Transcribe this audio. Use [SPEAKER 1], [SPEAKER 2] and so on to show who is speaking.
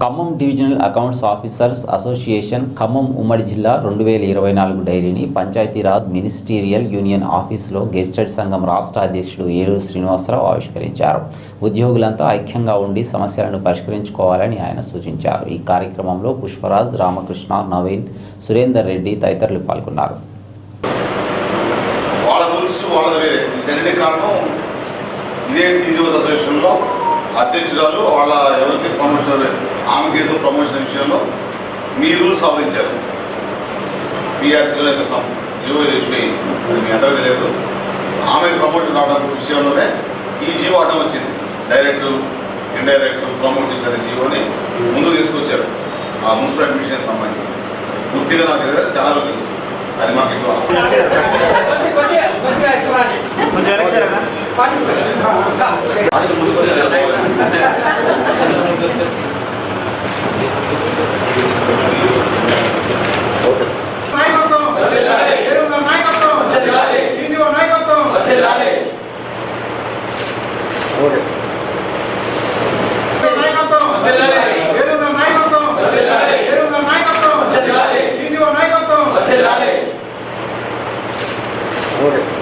[SPEAKER 1] Khammam divisional accounts officers association Khammam ఉమ్మడి జిల్లా రెండు వేల ఇరవై నాలుగు డైరీని పంచాయతీరాజ్ మినిస్టీరియల్ యూనియన్ ఆఫీసులో గెజిటెడ్ సంఘం రాష్ట్ర అధ్యక్షుడు ఏలూరు శ్రీనివాసరావు ఆవిష్కరించారు. ఉద్యోగులంతా ఐక్యంగా ఉండి సమస్యలను పరిష్కరించుకోవాలని ఆయన సూచించారు. ఈ కార్యక్రమంలో పుష్పరాజ్ రామకృష్ణ నవీన్ సురేందర్ రెడ్డి తదితరులు పాల్గొన్నారు.
[SPEAKER 2] అధ్యక్షురాలు వాళ్ళ ఎవరికి ప్రమోషన్ ఆమెకి ఏదో ప్రమోషన్ విషయంలో మీ రూల్స్ సవరించారు పిఆర్సీలో ఏదో సమ జీవో ఏదో ఇష్యూ అయింది అది మీ అందరూ తెలియదు ఆమె ప్రమోషన్ రావడం విషయంలోనే ఈ జీవో అడ్డం వచ్చింది డైరెక్ట్ ఇండైరెక్ట్ ప్రమోట్ చేసిన జీవోని ముందుకు తీసుకొచ్చారు ఆ మున్సిపల్ అడ్మిషన్ సంబంధించి పూర్తిగా నాకు దగ్గర చాలా రోజులు తెలుసు అది మాకు ఎక్కువ ముందుకు order.